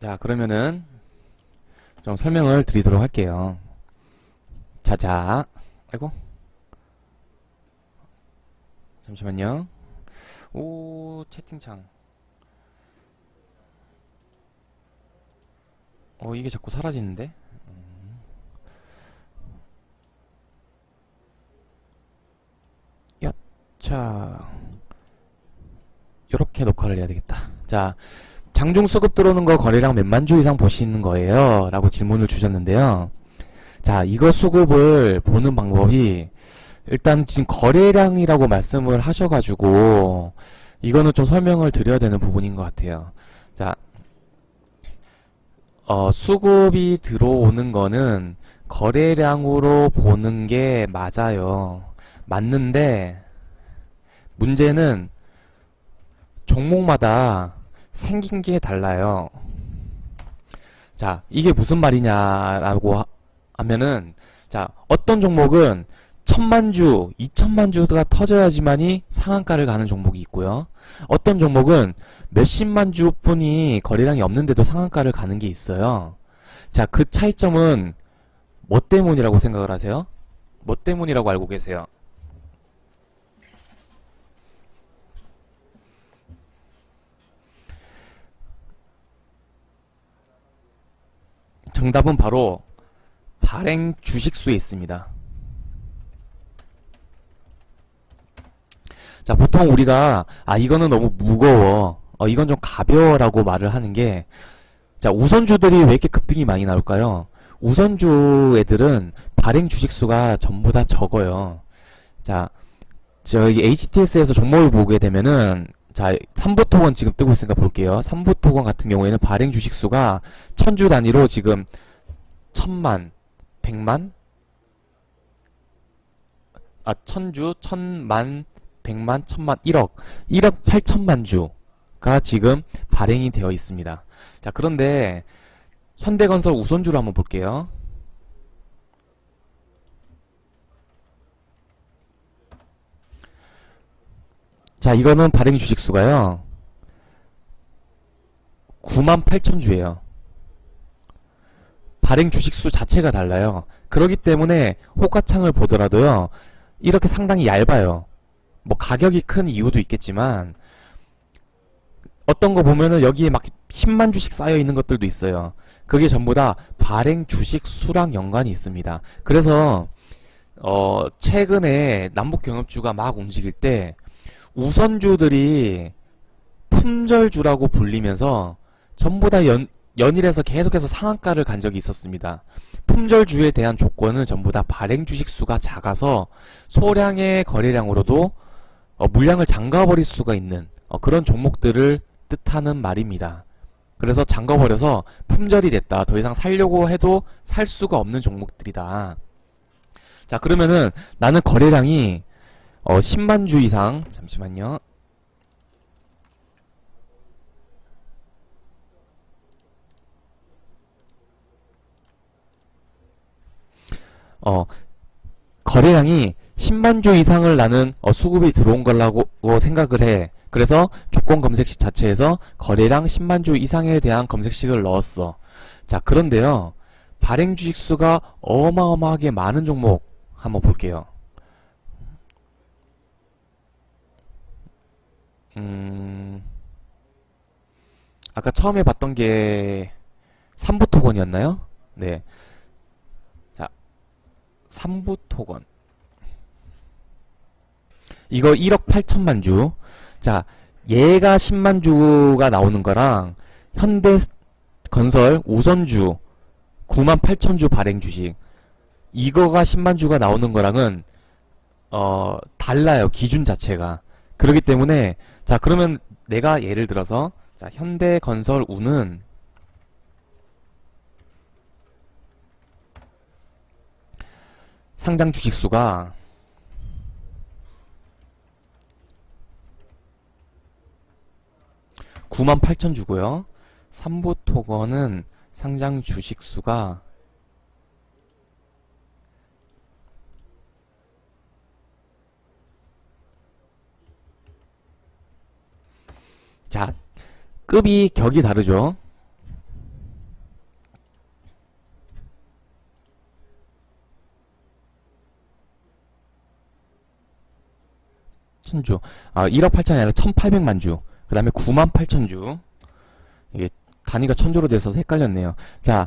자, 그러면은 좀 설명을 드리도록 할게요. 자자. 아이고. 잠시만요. 오, 채팅창. 어, 이게 자꾸 사라지는데? 음. 야, 자. 요렇게 녹화를 해야 되겠다. 자, 장중 수급 들어오는 거 거래량 몇만 주 이상 보시는 거예요? 라고 질문을 주셨는데요. 자, 이거 수급을 보는 방법이 일단 지금 거래량이라고 말씀을 하셔가지고 이거는 좀 설명을 드려야 되는 부분인 것 같아요. 자, 어, 수급이 들어오는 거는 거래량으로 보는 게 맞아요. 맞는데 문제는 종목마다 생긴 게 달라요. 자, 이게 무슨 말이냐라고 하- 하면은, 자, 어떤 종목은 천만 주, 이천만 주가 터져야지만이 상한가를 가는 종목이 있고요. 어떤 종목은 몇십만 주뿐이 거래량이 없는데도 상한가를 가는 게 있어요. 자, 그 차이점은 뭐 때문이라고 생각을 하세요? 뭐 때문이라고 알고 계세요? 정답은 바로 발행 주식수에 있습니다. 자, 보통 우리가, 아, 이거는 너무 무거워. 어, 이건 좀 가벼워라고 말을 하는 게, 자, 우선주들이 왜 이렇게 급등이 많이 나올까요? 우선주 애들은 발행 주식수가 전부 다 적어요. 자, 저기 HTS에서 종목을 보게 되면은, 자, 삼부토건 지금 뜨고 있으니까 볼게요. 삼부토건 같은 경우에는 발행 주식수가 천주 단위로 지금 천만, 백만, 아, 천주, 천만, 백만, 천만, 일억, 일억 팔천만 주가 지금 발행이 되어 있습니다. 자, 그런데 현대건설 우선주를 한번 볼게요. 자, 이거는 발행 주식수가요. 9만 8천 주예요. 발행 주식수 자체가 달라요. 그렇기 때문에 호가창을 보더라도요. 이렇게 상당히 얇아요. 뭐 가격이 큰 이유도 있겠지만 어떤 거 보면은 여기에 막 10만 주씩 쌓여 있는 것들도 있어요. 그게 전부 다 발행 주식 수랑 연관이 있습니다. 그래서 어 최근에 남북 경협주가 막 움직일 때 우선주들이 품절주라고 불리면서 전부 다 연, 연일해서 계속해서 상한가를 간 적이 있었습니다. 품절주에 대한 조건은 전부 다 발행 주식 수가 작아서 소량의 거래량으로도 어, 물량을 잠가버릴 수가 있는 어, 그런 종목들을 뜻하는 말입니다. 그래서 잠가버려서 품절이 됐다. 더 이상 살려고 해도 살 수가 없는 종목들이다. 자, 그러면은 나는 거래량이 어, 10만 주 이상, 잠시만요. 어, 거래량이 10만 주 이상을 나는 어, 수급이 들어온 거라고 생각을 해. 그래서 조건 검색식 자체에서 거래량 10만 주 이상에 대한 검색식을 넣었어. 자, 그런데요. 발행 주식 수가 어마어마하게 많은 종목 한번 볼게요. 음, 아까 처음에 봤던 게 삼부토건이었나요? 네. 자, 삼부토건. 이거 1억 8천만 주. 자, 얘가 10만 주가 나오는 거랑 현대 건설 우선주 9만 8천 주 발행 주식. 이거가 10만 주가 나오는 거랑은 어, 달라요. 기준 자체가. 그렇기 때문에 자, 그러면 내가 예를 들어서 자, 현대건설 우는 상장 주식 수가 9만 8천 주고요. 삼부토건은 상장 주식 수가 자, 급이 격이 다르죠. 천주. 아, 1억 8천이 아니라 1,800만 주. 그 다음에 9만 8천 주. 이게 단위가 천주로 돼서 헷갈렸네요. 자,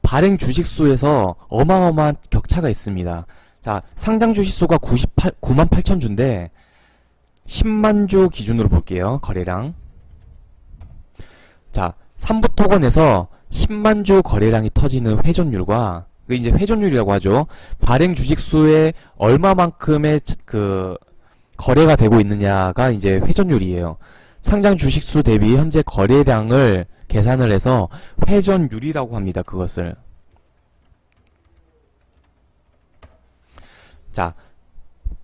발행 주식수에서 어마어마한 격차가 있습니다. 자, 상장 주식수가 98, 9만 8천 주인데 10만 주 기준으로 볼게요. 거래량. 자, 3부 토건에서 10만 주 거래량이 터지는 회전율과 그 이제 회전율이라고 하죠. 발행 주식 수에 얼마만큼의 차- 그 거래가 되고 있느냐가 이제 회전율이에요. 상장 주식 수 대비 현재 거래량을 계산을 해서 회전율이라고 합니다. 그것을. 자,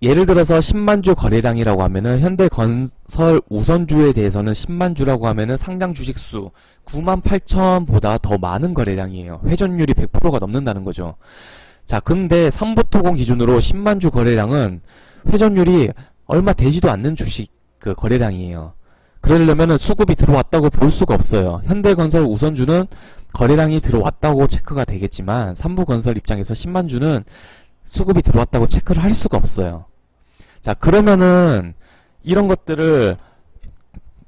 예를 들어서 10만 주 거래량이라고 하면은 현대 건설 우선주에 대해서는 10만 주라고 하면은 상장 주식수 9만 8천보다 더 많은 거래량이에요. 회전율이 100%가 넘는다는 거죠. 자, 근데 3부 토공 기준으로 10만 주 거래량은 회전율이 얼마 되지도 않는 주식 그 거래량이에요. 그러려면은 수급이 들어왔다고 볼 수가 없어요. 현대건설 우선주는 거래량이 들어왔다고 체크가 되겠지만 3부건설 입장에서 10만 주는 수급이 들어왔다고 체크를 할 수가 없어요. 자, 그러면은 이런 것들을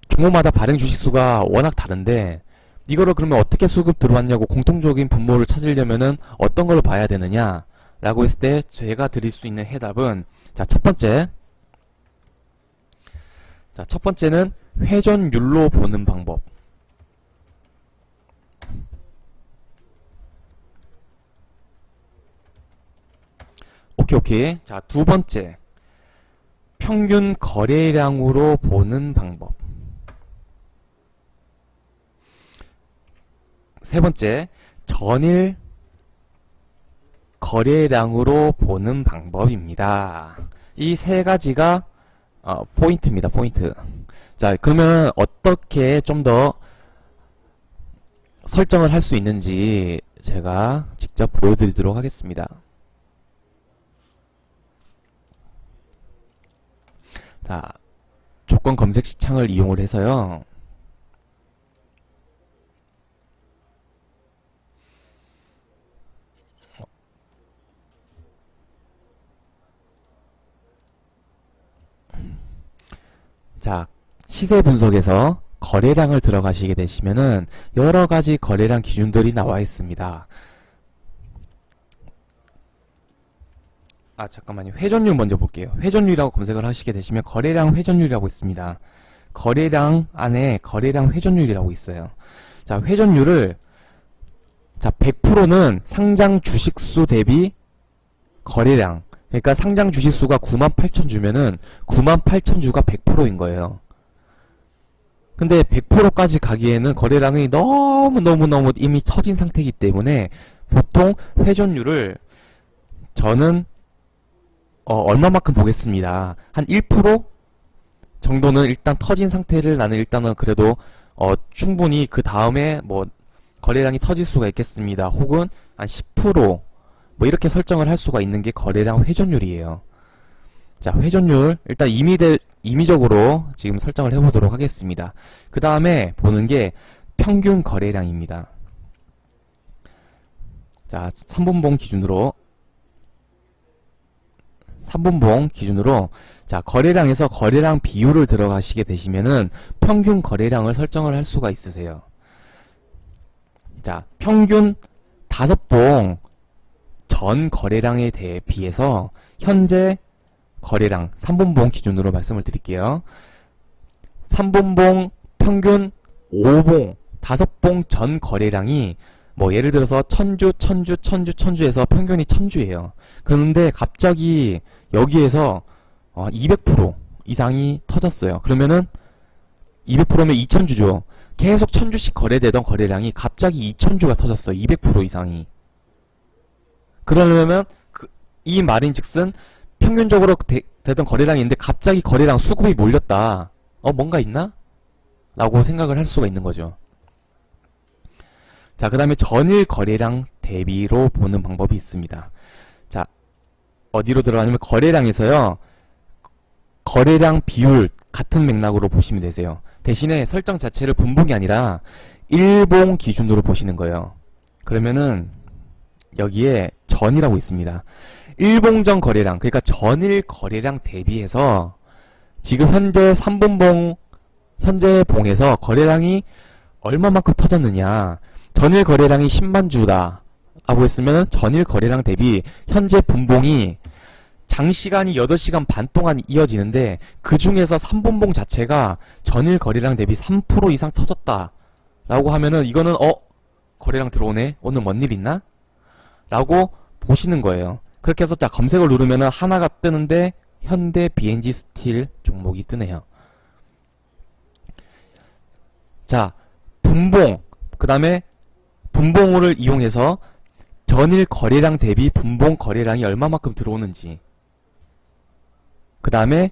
종목마다 발행 주식수가 워낙 다른데 이거를 그러면 어떻게 수급 들어왔냐고 공통적인 분모를 찾으려면은 어떤 걸 봐야 되느냐 라고 했을 때 제가 드릴 수 있는 해답은 자, 첫 번째 자, 첫 번째는 회전율로 보는 방법. 오케이, 오케이. 자, 두 번째. 평균 거래량으로 보는 방법. 세 번째. 전일 거래량으로 보는 방법입니다. 이 세 가지가 어, 포인트입니다. 포인트. 자, 그러면 어떻게 좀 더 설정을 할 수 있는지 제가 직접 보여드리도록 하겠습니다. 자, 조건 검색 시창을 이용을 해서요. 자, 시세 분석에서 거래량을 들어가시게 되시면은 여러 가지 거래량 기준들이 나와 있습니다. 아, 잠깐만요. 회전율 먼저 볼게요. 회전율이라고 검색을 하시게 되시면 거래량 회전율이라고 있습니다. 거래량 안에 거래량 회전율이라고 있어요. 자, 회전율을 자, 100%는 상장 주식수 대비 거래량. 그러니까 상장 주식수가 9만 8천 주면은 9만 8천 주가 100%인 거예요. 근데 100%까지 가기에는 거래량이 너무너무너무 이미 터진 상태이기 때문에 보통 회전율을 저는 어, 얼마만큼 보겠습니다. 한 1% 정도는 일단 터진 상태를 나는 일단은 그래도 어, 충분히 그 다음에 뭐 거래량이 터질 수가 있겠습니다. 혹은 한 10%, 뭐 이렇게 설정을 할 수가 있는 게 거래량 회전율이에요. 자, 회전율 일단 임의대 임의적으로 지금 설정을 해보도록 하겠습니다. 그 다음에 보는 게 평균 거래량입니다. 자, 3분봉 기준으로 3분봉 기준으로 자, 거래량에서 거래량 비율을 들어가시게 되시면은 평균 거래량을 설정을 할 수가 있으세요. 자, 평균 5봉 전 거래량에 대해 비해서 현재 거래량 3분봉 기준으로 말씀을 드릴게요. 3분봉 평균 5봉, 5봉 전 거래량이 뭐 예를 들어서 천주, 천주, 천주, 천주에서 평균이 천주예요. 그런데 갑자기 여기에서 어, 200% 이상이 터졌어요. 그러면은 200%면 2000주죠. 계속 천주씩 거래되던 거래량이 갑자기 2000주가 터졌어요. 200% 이상이. 그러려면 그, 이 말인즉슨 평균적으로 되, 던 거래량이 있는데 갑자기 거래량 수급이 몰렸다. 어 뭔가 있나? 라고 생각을 할 수가 있는 거죠. 자, 그 다음에 전일 거래량 대비로 보는 방법이 있습니다. 자, 어디로 들어가냐면 거래량에서요. 거래량 비율 같은 맥락으로 보시면 되세요. 대신에 설정 자체를 분봉이 아니라 일봉 기준으로 보시는 거예요. 그러면은 여기에 전이라고 있습니다. 일봉전 거래량, 그러니까 전일 거래량 대비해서 지금 현재 3분봉 현재 봉에서 거래량이 얼마만큼 터졌느냐 전일 거래량이 10만 주다 라고 했으면 전일 거래량 대비 현재 분봉이 장시간이 8시간 반 동안 이어지는데 그 중에서 3분봉 자체가 전일 거래량 대비 3% 이상 터졌다 라고 하면은 이거는 어? 거래량 들어오네? 오늘 뭔 일 있나? 라고 보시는 거예요. 그렇게 해서 자 검색을 누르면은 하나가 뜨는데 현대 BNG 스틸 종목이 뜨네요. 자 분봉 그 다음에 분봉호를 이용해서 전일 거래량 대비 분봉 거래량이 얼마만큼 들어오는지. 그 다음에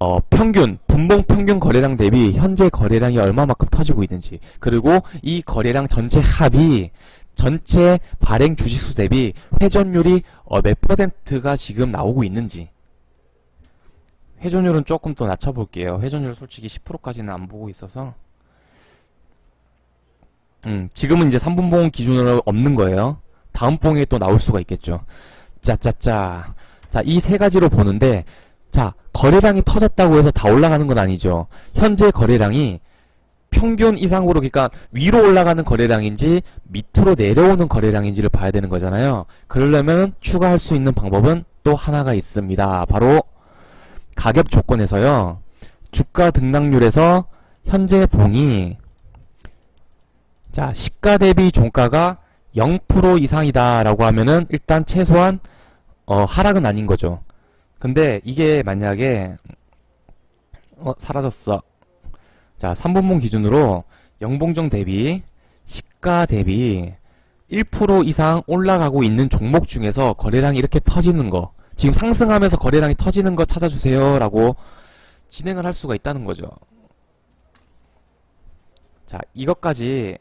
어, 평균 분봉 평균 거래량 대비 현재 거래량이 얼마만큼 터지고 있는지. 그리고 이 거래량 전체 합이 전체 발행 주식수 대비 회전율이 어, 몇 퍼센트가 지금 나오고 있는지. 회전율은 조금 더 낮춰볼게요. 회전율 솔직히 10%까지는 안 보고 있어서 음, 지금은 이제 3분봉 기준으로 없는 거예요. 다음 봉에 또 나올 수가 있겠죠. 짜짜짜. 자, 이 세 가지로 보는데, 자, 거래량이 터졌다고 해서 다 올라가는 건 아니죠. 현재 거래량이 평균 이상으로, 그러니까 위로 올라가는 거래량인지 밑으로 내려오는 거래량인지를 봐야 되는 거잖아요. 그러려면 추가할 수 있는 방법은 또 하나가 있습니다. 바로 가격 조건에서요. 주가 등락률에서 현재 봉이 자, 시가 대비 종가가 0% 이상이다 라고 하면은 일단 최소한 어, 하락은 아닌 거죠. 근데 이게 만약에 어, 사라졌어. 자, 3분봉 기준으로 영봉정 대비 시가 대비 1% 이상 올라가고 있는 종목 중에서 거래량이 이렇게 터지는 거 지금 상승하면서 거래량이 터지는 거 찾아주세요 라고 진행을 할 수가 있다는 거죠. 자, 이것까지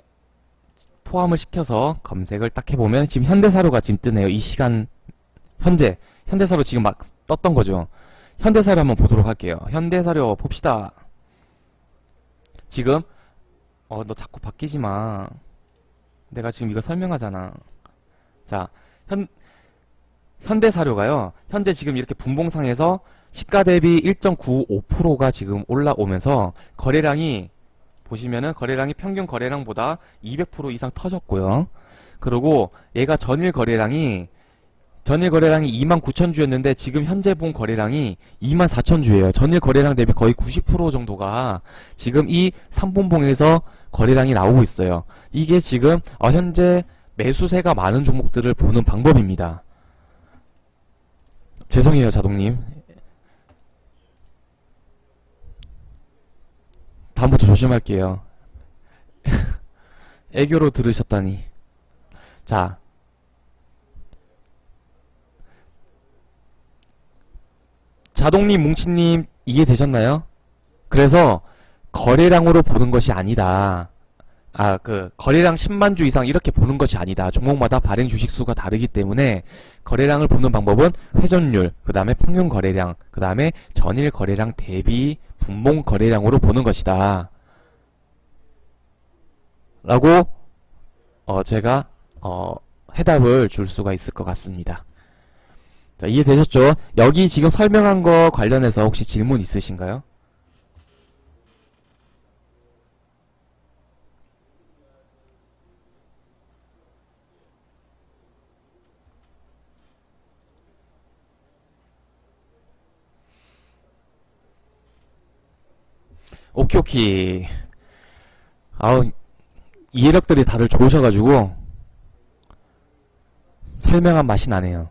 포함을 시켜서 검색을 딱 해보면 지금 현대사료가 지금 뜨네요. 이 시간 현재 현대사료 지금 막 떴던 거죠. 현대사료 한번 보도록 할게요. 현대사료 봅시다. 지금 어 너 자꾸 바뀌지 마. 내가 지금 이거 설명하잖아. 자, 현 현대사료가요. 현재 지금 이렇게 분봉상에서 시가 대비 1.95%가 지금 올라오면서 거래량이 보시면은 거래량이 평균 거래량보다 200% 이상 터졌고요. 그리고 얘가 전일 거래량이 전일 거래량이 29,000주였는데 지금 현재 본 거래량이 24,000주예요. 전일 거래량 대비 거의 90% 정도가 지금 이 3분봉에서 거래량이 나오고 있어요. 이게 지금 어, 현재 매수세가 많은 종목들을 보는 방법입니다. 죄송해요, 자동님. 다음부터 조심할게요. 애교로 들으셨다니. 자. 자동님, 뭉치님, 이해되셨나요? 그래서, 거래량으로 보는 것이 아니다. 아, 그, 거래량 10만 주 이상 이렇게 보는 것이 아니다. 종목마다 발행 주식 수가 다르기 때문에, 거래량을 보는 방법은 회전율, 그 다음에 평균 거래량, 그 다음에 전일 거래량 대비 분봉 거래량으로 보는 것이다. 라고 어 제가 어 해답을 줄 수가 있을 것 같습니다. 자, 이해되셨죠? 여기 지금 설명한 거 관련해서 혹시 질문 있으신가요? 오키 오키. 아우 이해력들이 다들 좋으셔가지고 설명한 맛이 나네요.